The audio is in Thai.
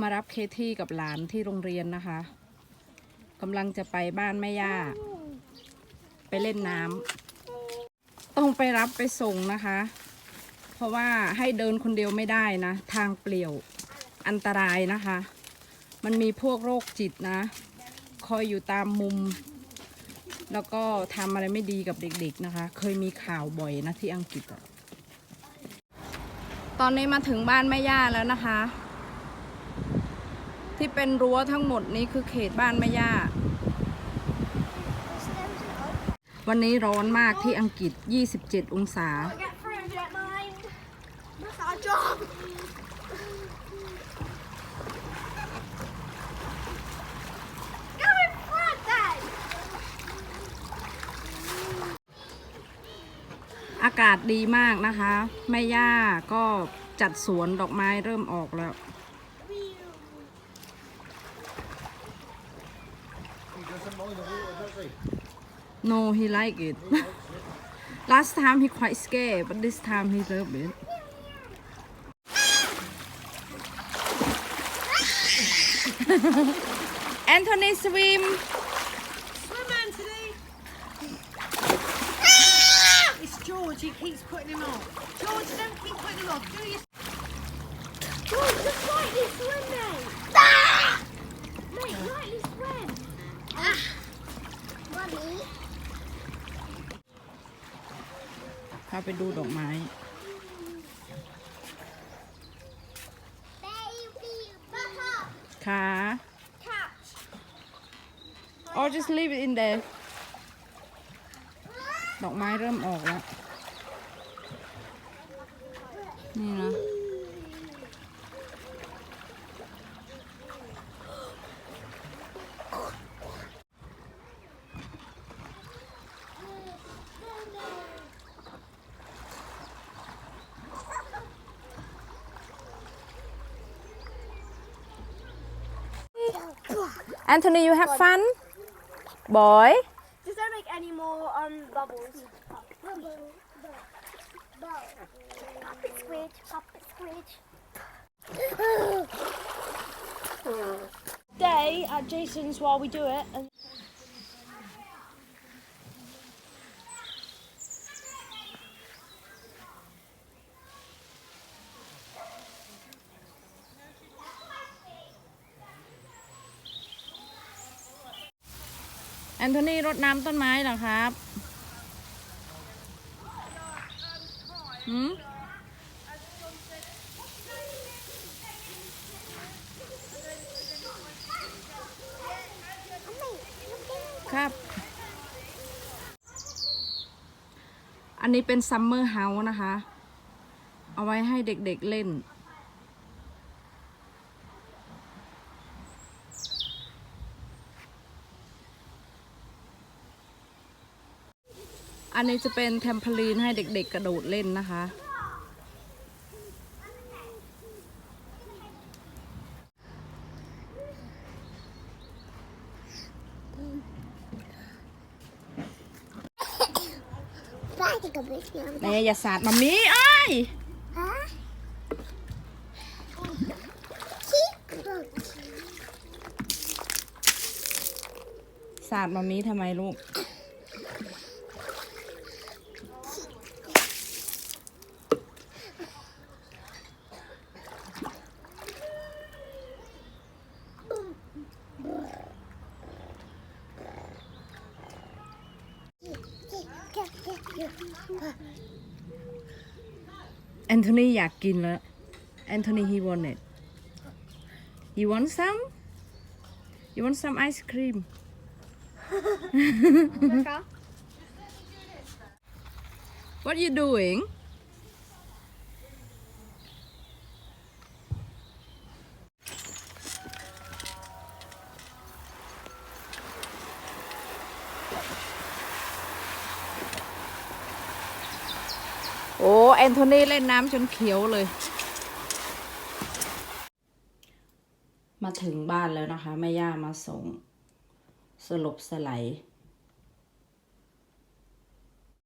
มารับเคที่กับหลานที่โรงเรียนนะคะกำลังจะไปบ้านแม่ย่า ไปเล่นน้ำต้องไปรับไปส่งนะคะ เพราะว่าให้เดินคนเดียวไม่ได้นะ ทางเปลี่ยวอันตรายนะคะ มันมีพวกโรคจิตนะ คอยอยู่ตามมุม แล้วก็ทำอะไรไม่ดีกับเด็กๆนะคะ เคยมีข่าวบ่อยนะที่อังกฤษอะตอนนี้มาถึงบ้านแม่ย่าแล้วนะคะ ที่เป็นรั้วทั้งหมดนี้คือเขตบ้านแม่ย่า วันนี้ร้อนมากที่อังกฤษ 27 องศา อากาศดีมากนะคะ แม่ย่าก็จัดสวนดอกไม้เริ่มออกแล้ว No, he like it. Last time he quite scared, but this time he love it. Anthony swim. Swim, Anthony! it's George, he keeps putting him off. George, don't keep putting him off. Do George, just lightly swim, mate. าไปดูดอกไม้ Baby butter. ค่ะ Catch. or just leave it in there ดอกไม้เริ่มออกแล้ว นี่นะ Anthony you have fun boy Just don't make any more um bubbles. Puppet squidge, puppet squidge. day at Jason's while we do it. อนโทนีรดน้ำต้นไม้เหรอครับหืมครับ อันนี้เป็นซัมเมอร์เฮาส์นะคะ เอาไว้ให้เด็กๆเล่น อันนี้จะเป็นแทมเพลีนให้เด็กๆกระโดดเล่นนะคะ Bye, take a bit now. แม่อย่าสาดมามีเอ้ยสาดมามีทำไมลูก แอนโทนีอยากกินแล้วแอนโทนี he want it you want some you want some ice cream what you doing โอ้แอนโทนีเล่นน้ำจนเขียวเลย มาถึงบ้านแล้วนะคะแม่ย่ามาส่ง สลบสไลด์